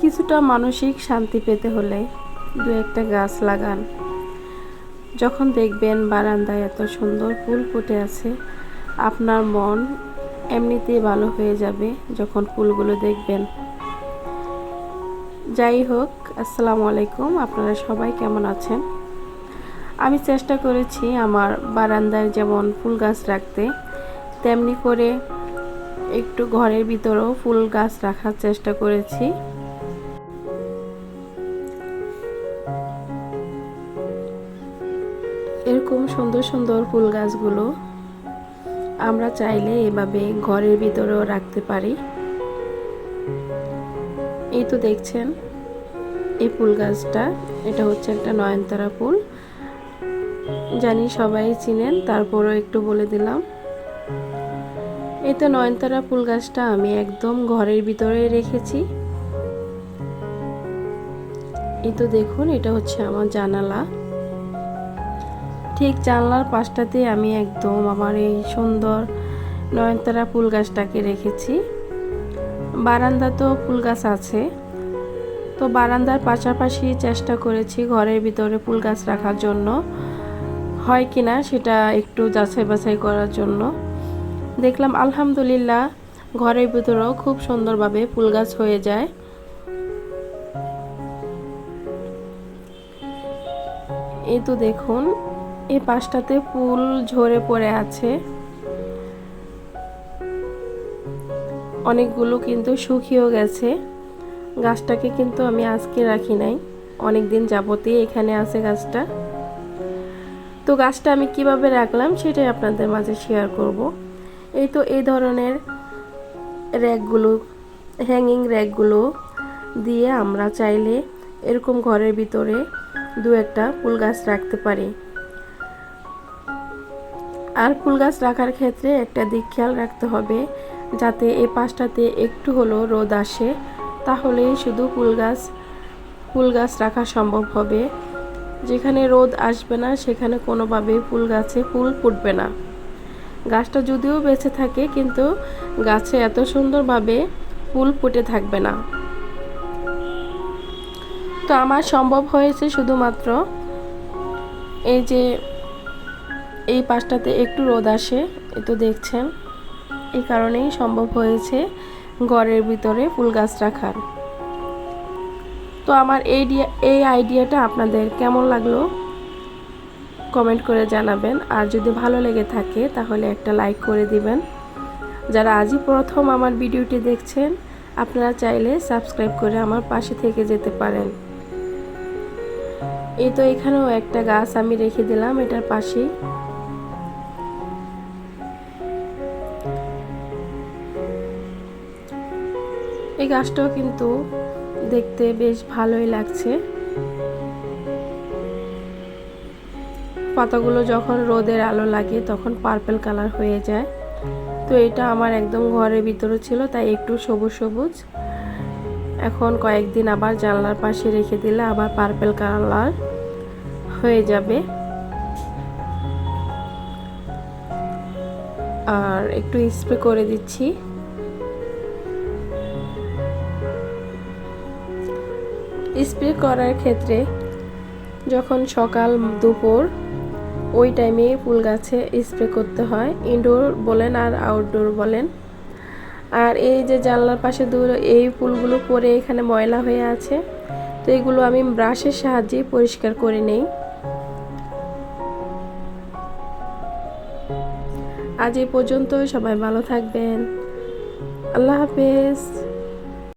কিছুটা মানসিক শান্তি পেতে হলে দু একটা গাছ লাগান। যখন দেখবেন বারান্দায় এত সুন্দর ফুল ফুটে আছে, আপনার মন এমনিতেই ভালো হয়ে যাবে যখন ফুলগুলো দেখবেন। যাই হোক, আসসালামু আলাইকুম। আপনারা সবাই কেমন আছেন? আমি চেষ্টা করেছি আমার বারান্দায় যেমন ফুল গাছ রাখতে, তেমনি করে একটু ঘরের ভিতরেও ফুল গাছ রাখার চেষ্টা করেছি। এরকম সুন্দর সুন্দর ফুল গাছগুলো আমরা চাইলে এভাবে ঘরের ভিতরেও রাখতে পারি। এই তো দেখছেন, এই ফুল গাছটা, এটা হচ্ছে একটা নয়নতারা ফুল। জানি সবাই চিনেন, তারপরও একটু বলে দিলাম। এই তো নয়নতারা ফুল গাছটা আমি একদম ঘরের ভিতরে রেখেছি। এই তো দেখুন, এটা হচ্ছে আমার জানালা। ঠিক জানলার পাশটাতে আমি একদম আমার এই সুন্দর নয়নতারা ফুল গাছটাকে রেখেছি। বারান্দা তো ফুল গাছ আছে। তো বারান্দার পাশাপাশি চেষ্টা করেছি ঘরের ভিতরে ফুল গাছ রাখার জন্য। হয় কি না সেটা একটু যাচাই বাছাই করার জন্য। দেখলাম আলহামদুলিল্লাহ ঘরের ভিতরেও খুব সুন্দরভাবে ফুল গাছ হয়ে যায়। এই তো দেখুন এই পাশটাতে ফুল ঝরে পড়ে আছে। অনেকগুলো কিন্তু শুকিয়েও গেছে। গাছটাকে কিন্তু আমি আজকে রাখি নাই। অনেক দিন যাবতেই এখানে আছে গাছটা। তো গাছটা আমি কীভাবে রাখলাম সেটাই আপনাদের মাঝে শেয়ার করব। এই তো এই ধরনের র্যাকগুলো হ্যাঙ্গিং র্যাকগুলো দিয়ে আমরা চাইলে এরকম ঘরের ভিতরে দু একটা ফুল গাছ রাখতে পারি। আর ফুল গাছ রাখার ক্ষেত্রে একটা দিক খেয়াল রাখতে হবে যাতে এই পাশটাতে একটু হলেও রোদ আসে, তাহলেই শুধু ফুল গাছ ফুল গাছ রাখা সম্ভব হবে। যেখানে রোদ আসবে না, সেখানে কোনোভাবেই ফুল গাছে ফুল ফুটবে না। গাছটা যদিও বেঁচে থাকে, কিন্তু গাছে এত সুন্দরভাবে ফুল ফুটে থাকবে না। তো আমার সম্ভব হয়েছে শুধুমাত্র এই যে এই পাশটাতে একটু রোদ আসে, এ তো দেখছেন। এই কারণেই সম্ভব হয়েছে ঘরের ভিতরে ফুল গাছ রাখার। তো আমার এই এই আইডিয়াটা আপনাদের কেমন লাগল? কমেন্ট করে জানাবেন। আর যদি ভালো লেগে থাকে, তাহলে একটা লাইক করে দিবেন। যারা আজই প্রথম আমার ভিডিওটি দেখছেন, আপনারা চাইলে সাবস্ক্রাইব করে আমার পাশে থেকে যেতে পারেন। এই তো এখানেও একটা গাছ আমি রেখে দিলাম, এটার পাশেই। এই গাছটাও কিন্তু দেখতে বেশ ভালোই লাগছে। পাতাগুলো যখন রোদের আলো লাগে তখন পার্পেল কালার হয়ে যায়। তো এটা আমার একদম ঘরের ভিতরে ছিল, তাই একটু সবুজ সবুজ। এখন কয়েকদিন আবার জানলার পাশে রেখে দিলে আবার পার্পেল কালার হয়ে যাবে। আর একটু স্প্রে করে দিচ্ছি। স্প্রে করার ক্ষেত্রে যখন সকাল দুপুর, ওই টাইমে ফুল গাছে স্প্রে করতে হয়। ইনডোর বলেন আর আউটডোর বলেন। আর এই যে জানলার পাশে দূর এই ফুলগুলো পরে এখানে ময়লা হয়ে আছে। তো এগুলো আমি ব্রাশের সাহায্যে পরিষ্কার করে নেই। আজ এই পর্যন্ত সবাই ভালো থাকবেন। আল্লাহ হাফেজ।